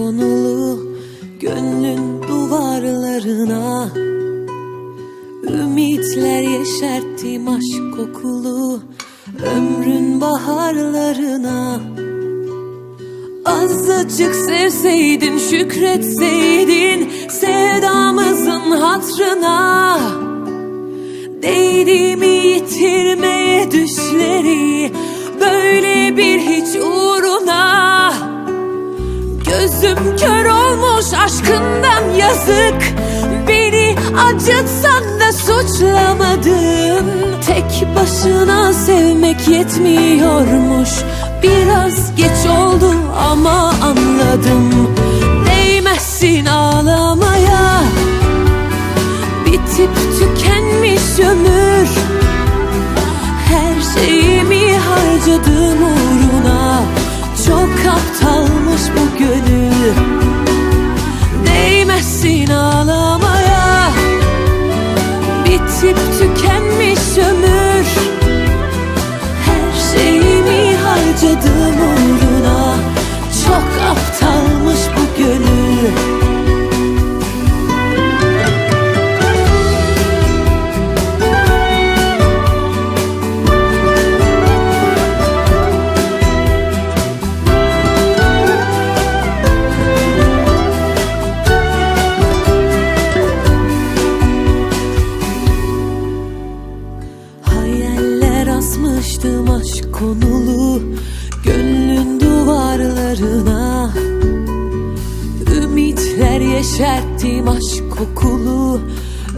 konulu Gönlün duvarlarına. Ümitler yeşerttim aşk kokulu Ömrün baharlarına. Azıcık sevseydin şükretseydin Sevdamızın hatrına. Değdi mi kör olmuş aşkından yazık. Beni acıtsan da suçlamadın Tek başına sevmek yetmiyormuş. Biraz geç oldu ama anladım. Değmezsin ağlamaya. Bitip tükenmiş ömür. Her şeyimi harcadım uğruna. Çok aptalmış Bitip asmıştım aşk konulu Gönlün duvarlarına. Ümitler yeşerttim aşk kokulu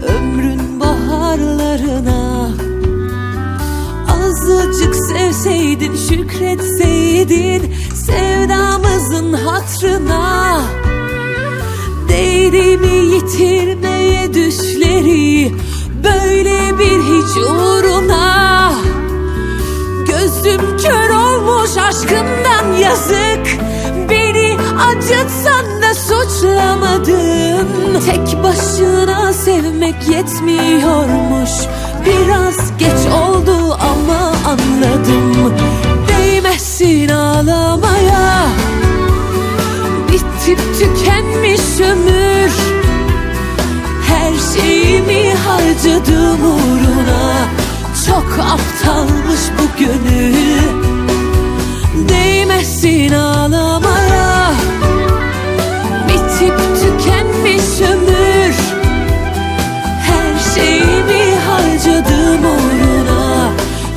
Ömrün baharlarına. Azıcık sevseydin şükretseydin Sevdamızın hatrına. Değdi mi yitirmeye düşleri Gözüm kör olmuş aşkından yazık. Beni acıtsan da suçlamadın. Tek başına sevmek yetmiyormuş. Biraz geç oldu ama anladım. Değmezsin ağlamaya. Bitip tükenmiş ömür. Her şeyimi harcadım uğruna Çok aptalmış bu gönül. Değmezsin ağlamaya. Bitip tükenmiş ömür. Her şeyimi harcadım uğruna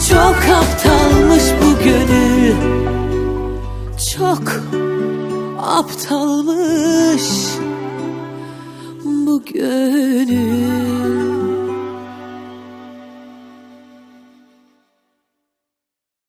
Çok aptalmış bu gönül. Çok aptalmış bu gönül